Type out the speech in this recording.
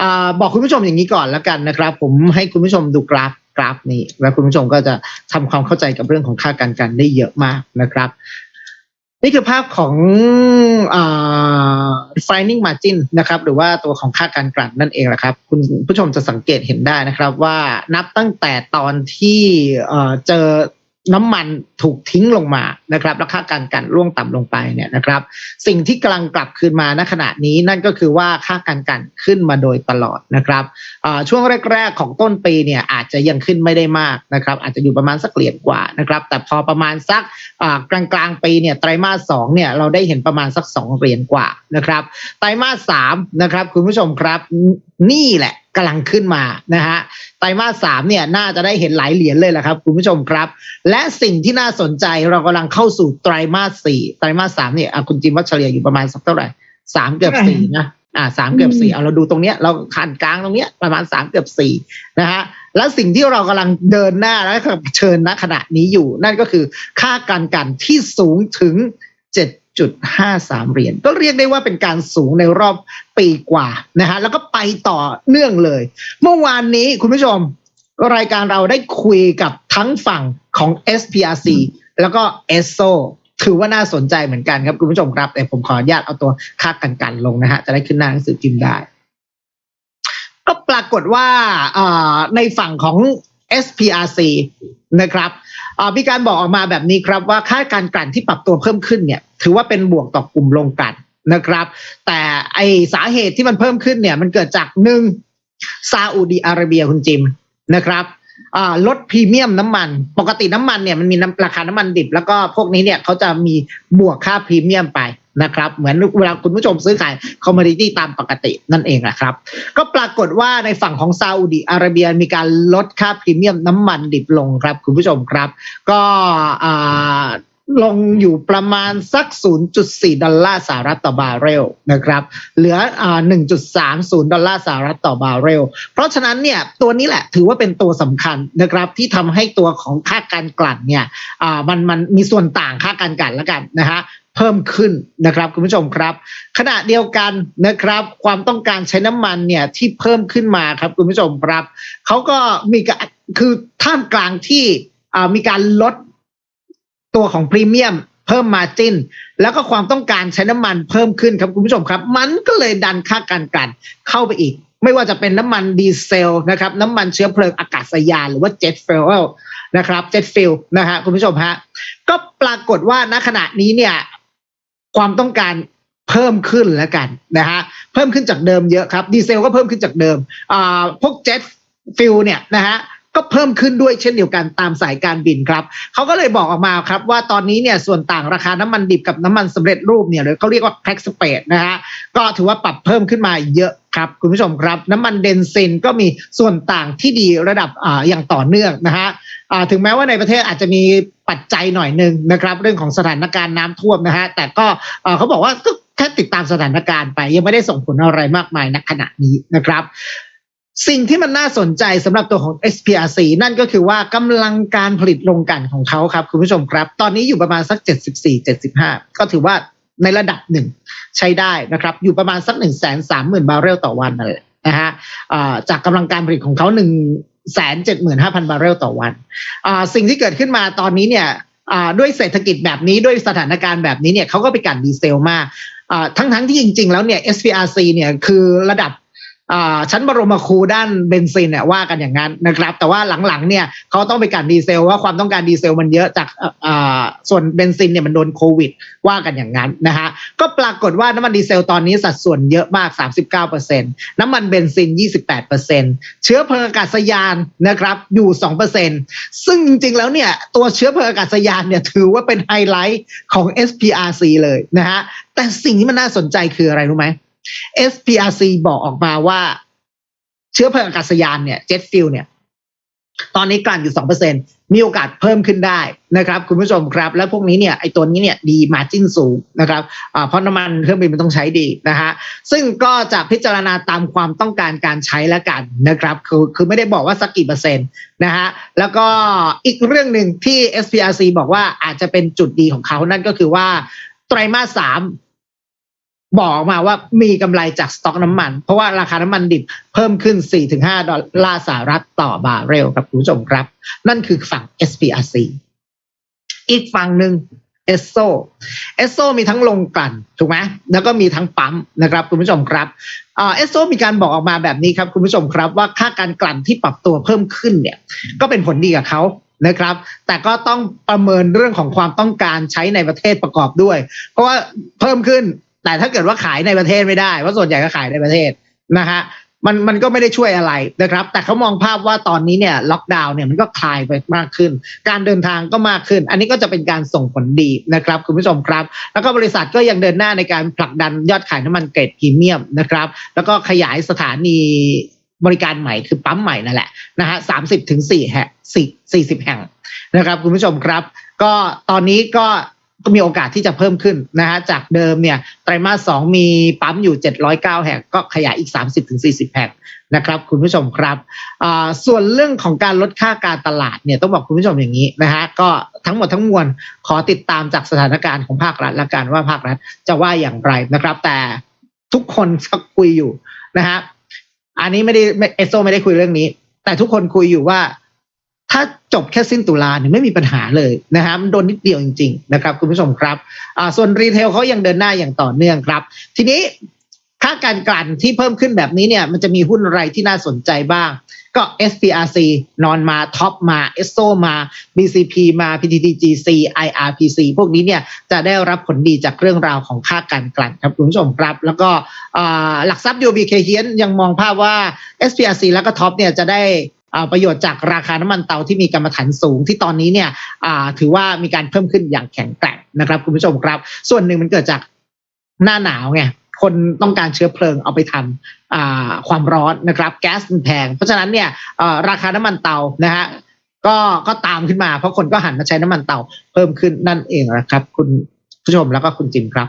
อบอกคุณผู้ชมอย่างนี้ก่อนแล้วกันนะครับ ผมให้คุณผู้ชมดูกราฟกราฟนี้ แล้วคุณผู้ชมก็จะทำความเข้าใจกับเรื่องของค่าการกันได้เยอะมากนะครับ นี่คือภาพของอ refining margin นะครับ หรือว่าตัวของค่าการกลั่นนั่นเองแหละครับ คุณผู้ชมจะสังเกตเห็นได้นะครับ ว่านับตั้งแต่ตอนที่เจอ น้ำมันถูกทิ้งลงมานะครับแล้วค่าการกันร่วงต่ำลงไปเนี่ยนะครับ สิ่งที่กำลังกลับคืนมาณขณะนี้นั่นก็คือว่าค่าการกันขึ้นมาโดยตลอดนะครับช่วงแรก ๆ ของต้นปีเนี่ยอาจจะยังขึ้นไม่ได้มากนะครับ อาจจะอยู่ประมาณสักเหรียญกว่านะครับ แต่พอประมาณสักกลางกลางๆปีเนี่ยไตรมาสสองเนี่ยเราได้เห็นประมาณสักสองเหรียญกว่านะครับ ไตรมาสสามนะครับคุณผู้ชมครับนี่แหละ กำลังขึ้นมานะฮะไตรมาสสามเนี่ยน่าจะได้เห็นหลายเหรียญเลยแหละครับคุณผู้ชมครับ และสิ่งที่น่าสนใจเรากำลังเข้าสู่ไตรมาสสี่ไตรมาสสามเนี่ยคุณจิมวัชเฉลี่ยอยู่ประมาณสักเท่าไหร่สามเกือบสี่นะอ่าสามเกือบสี่เอาเราดูตรงเนี้ยเราขันกลางตรงเนี้ยประมาณสามเกือบสี่นะฮะและสิ่งที่เรากำลังเดินหน้าและเผชิญณขณะนี้อยู่ นั่นก็คือค่าการกันที่สูงถึงเจ็ด 7.53 เหรียญก็เรียกได้ว่าเป็นการสูงในรอบปีกว่านะฮะแล้วก็ไปต่อเนื่องเลย เมื่อวานนี้คุณผู้ชม รายการเราได้คุยกับทั้งฝั่งของ SPRC แล้วก็ ESO ถือว่าน่าสนใจเหมือนกันครับคุณผู้ชมครับแต่ผมขออนุญาตเอาตัวค่ากันกันลงนะฮะจะได้ขึ้นหน้าหนังสือพิมพ์ได้ ก็ปรากฏว่าในฝั่งของ SPRC นะครับ มีการบอกออกมาแบบนี้ครับว่าค่าการกลั่นที่ปรับตัวเพิ่มขึ้นเนี่ย ถือว่าเป็นบวกต่อกลุ่มลงกลั่นนะครับ แต่ไอสาเหตุที่มันเพิ่มขึ้นเนี่ย มันเกิดจากหนึ่งซาอุดีอาระเบียคุณจิมนะครับลดพรีเมียมน้ำมัน ปกติน้ำมันเนี่ยมันมีน้ำราคาน้ำมันดิบ แล้วก็พวกนี้เนี่ยเขาจะมีบวกค่าพรีเมียมไป นะครับ เหมือนเวลาคุณผู้ชมซื้อขายคอมมอดิตี้ตามปกตินั่นเองแหละครับ ก็ปรากฏว่าในฝั่งของซาอุดีอาระเบียมีการลดค่าพรีเมียมน้ำมันดิบลงครับคุณผู้ชมครับ ก็อ่า ลงอยู่ประมาณสัก 0.4 ดอลลาร์สหรัฐต่อบาร์เรลนะครับ เหลืออ่า1.30 ดอลลาร์สหรัฐต่อบาร์เรล เพราะฉะนั้นเนี่ยตัวนี้แหละถือว่าเป็นตัวสำคัญนะครับที่ทำให้ตัวของค่าการกลั่นเนี่ยอ่ามันมันมีส่วนต่างค่าการกลั่นแล้วกันนะฮะเพิ่มขึ้นนะครับคุณผู้ชมครับ ขณะเดียวกันนะครับ ความต้องการใช้น้ำมันเนี่ยที่เพิ่มขึ้นมาครับคุณผู้ชมครับเขาก็มีการคือท่ามกลางที่มีการลด ตัวของพรีเมียมเพิ่มมาจิ้นแล้วก็ความต้องการใช้น้ำมันเพิ่มขึ้นครับคุณผู้ชมครับ มันก็เลยดันค่าการกลั่นเข้าไปอีก ไม่ว่าจะเป็นน้ำมันดีเซลนะครับน้ำมันเชื้อเพลิงอากาศยานหรือว่าเจ็ตเฟลนะครับเจ็ตฟิลนะฮะคุณผู้ชมฮะก็ปรากฏว่าณขณะนี้เนี่ยความต้องการเพิ่มขึ้นแล้วกันนะฮะเพิ่มขึ้นจากเดิมเยอะครับดีเซลก็เพิ่มขึ้นจากเดิมอ่าพวกเจ็ตฟิลเนี่ยนะฮะ ก็เพิ่มขึ้นด้วยเช่นเดียวกันตามสายการบินครับเขาก็เลยบอกออกมาครับว่าตอนนี้เนี่ยส่วนต่างราคาน้ำมันดิบกับน้ำมันสำเร็จรูปเนี่ยหรือเขาเรียกว่า crack spread นะฮะก็ถือว่าปรับเพิ่มขึ้นมาเยอะครับคุณผู้ชมครับน้ำมันเบนซินก็มีส่วนต่างที่ดีระดับอ่าอย่างต่อเนื่องนะฮะอ่าถึงแม้ว่าในประเทศอาจจะมีปัจจัยหน่อยหนึ่งนะครับ เรื่องของสถานการณ์น้ำท่วมนะฮะแต่ก็อ่อเขาบอกว่าก็แค่ติดตามสถานการณ์ไปยังไม่ได้ส่งผลอะไรมากมายณขณะนี้นะครับ สิ่งที่มันน่าสนใจสำหรับตัวของ SPRC นั่นก็คือว่ากำลังการผลิตโรงกันของเขาครับ คุณผู้ชมครับ ตอนนี้อยู่ประมาณสัก 74-75 ก็ถือว่าในระดับหนึ่งใช้ได้นะครับ อยู่ประมาณสัก 1 3 0 0 0 0 บาร์เรลต่อวันนั่นแหละนะฮะจากกำลังการผลิตของเขา1 7 5 0 0 0 บาร์เรลต่อวัน สิ่งที่เกิดขึ้นมาตอนนี้เนี่ยด้วยเศรษฐกิจแบบนี้ด้วยสถานการณ์แบบนี้เนี่ยเขาก็ไปกันดีเซลมากทั้งทั้งที่จริง ๆ แล้วเนี่ย SPRC เนี่ยคือระดับ ชั้นบรมครูด้านเบนซินเนี่ยว่ากันอย่างนั้นนะครับ แต่ว่าหลังๆเนี่ยเขาต้องไปกันดีเซลว่าความต้องการดีเซลมันเยอะจากส่วนเบนซินเนี่ยมันโดนโควิด ว่ากันอย่างนั้นนะฮะก็ปรากฏว่าน้ำมันดีเซลตอนนี้สัดส่วนเยอะมาก 39%น้ำมันเบนซิน 28%เชื้อเพลิงอากาศยานนะครับอยู่ 2%ซึ่งจริงๆแล้วเนี่ยตัวเชื้อเพลิงอากาศยานเนี่ยถือว่าเป็นไฮไลท์ของ SPRC เลยนะฮะแต่สิ่งที่มันน่าสนใจคืออะไรรู้ไหม SPRC บอกออกมาว่า เชื้อเพลิงอากาศยานเนี่ยเจ็ตฟิลเนี่ย ตอนนี้กลั่นอยู่สองเปอร์เซ็นมีโอกาสเพิ่มขึ้นได้นะครับ คุณผู้ชมครับ แล้วพวกนี้เนี่ยไอ้ตัวนี้เนี่ยดีมาจิ้นสูงนะครับอ่าเพราะน้ำมันเครื่องบินมันต้องใช้ดีนะฮะซึ่งก็จะพิจารณาตามความต้องการการใช้แล้วกันนะครับ คือคือไม่ได้บอกว่าสักกี่เปอร์เซ็นต์นะฮะแล้วก็อีกเรื่องหนึ่งที่ SPRC บอกว่าอาจจะเป็นจุดดีของเขานั่นก็คือว่าไตรมาสสาม บอกมาว่ามีกำไรจากสต็อกน้ำมัน เพราะว่าราคาน้ำมันดิบเพิ่มขึ้น 4-5 ดอลลาร์สหรัฐต่อบาร์เรลครับคุณผู้ชมครับ นั่นคือฝั่ง SPRC อีกฝั่งหนึ่งเอสโซเอสโซมีทั้งลงกลั่นถูกไหมแล้วก็มีทั้งปั๊มนะครับคุณผู้ชมครับเอสโซมีการบอกออกมาแบบนี้ครับคุณผู้ชมครับว่าค่าการกลั่นที่ปรับตัวเพิ่มขึ้นเนี่ยก็เป็นผลดีกับเขานะครับ แต่ก็ต้องประเมินเรื่องของความต้องการใช้ในประเทศประกอบด้วย เพราะว่าเพิ่มขึ้น แต่ถ้าเกิดว่าขายในประเทศไม่ได้เพราะส่วนใหญ่ก็ขายในประเทศนะฮะมันมันก็ไม่ได้ช่วยอะไรนะครับ แต่เขามองภาพว่าตอนนี้เนี่ยล็อกดาวน์เนี่ยมันก็คลายไปมากขึ้น การเดินทางก็มากขึ้น อันนี้ก็จะเป็นการส่งผลดีนะครับคุณผู้ชมครับ แล้วก็บริษัทก็ยังเดินหน้าในการผลักดันยอดขายน้ำมันเกรดพรีเมียมนะครับ แล้วก็ขยายสถานีบริการใหม่คือปั๊มใหม่นั่นแหละนะฮะสามสิบถึงสี่แห่งสี่สี่สิบแห่งนะครับ คุณผู้ชมครับ ก็ตอนนี้ก็ ก็มีโอกาสที่จะเพิ่มขึ้นนะฮะจากเดิมเนี่ยไตรมาสสองมีปั๊มอยู่ 709 แห่งก็ขยายอีก 30-40 แห่งนะครับคุณผู้ชมครับส่วนเรื่องของการลดค่าการตลาดเนี่ยต้องบอกคุณผู้ชมอย่างนี้นะฮะก็ทั้งหมดทั้งมวลขอติดตามจากสถานการณ์ของภาครัฐละกันว่าภาครัฐจะว่าอย่างไรนะครับ แต่ทุกคนก็คุยอยู่นะฮะอันนี้ไม่ได้เอสโซไม่ได้คุยเรื่องนี้ แต่ทุกคนคุยอยู่ว่า ถ้าจบแค่สิ้นตุลาเนี่ยไม่มีปัญหาเลยนะฮะมันโดนนิดเดียวจริงๆนะครับคุณผู้ชมครับอ่าส่วนรีเทลเขายังเดินหน้าอย่างต่อเนื่องครับ ทีนี้ค่าการกลั่นที่เพิ่มขึ้นแบบนี้เนี่ยมันจะมีหุ้นอะไรที่น่าสนใจบ้าง ก็ SPRC นอนมาท็อปมา e s o มา BCP มา PTTGC IRPC พวกนี้เนี่ยจะได้รับผลดีจากเรื่องราวของค่าการกลั่นครับคุณผู้ชมครับ แล้วก็หลักทรัพย์ UBK เฮียนยังมองภาพว่า SPRC แล้วก็ท็อปเนี่ยจะได้ ประโยชน์จากราคาน้ำมันเตาที่มีกรรมฐานสูงที่ตอนนี้เนี่ยถือว่ามีการเพิ่มขึ้นอย่างแข็งแกร่งนะครับคุณผู้ชมครับ ส่วนหนึ่งมันเกิดจากหน้าหนาวไงคนต้องการเชื้อเพลิงเอาไปทำความร้อนนะครับ แก๊สมันแพง เพราะฉะนั้นเนี่ยราคาน้ำมันเตานะฮะก็ก็ตามขึ้นมา เพราะคนก็หันมาใช้น้ำมันเตาเพิ่มขึ้นนั่นเองนะครับ คุณผู้ชมแล้วก็คุณจิมครับ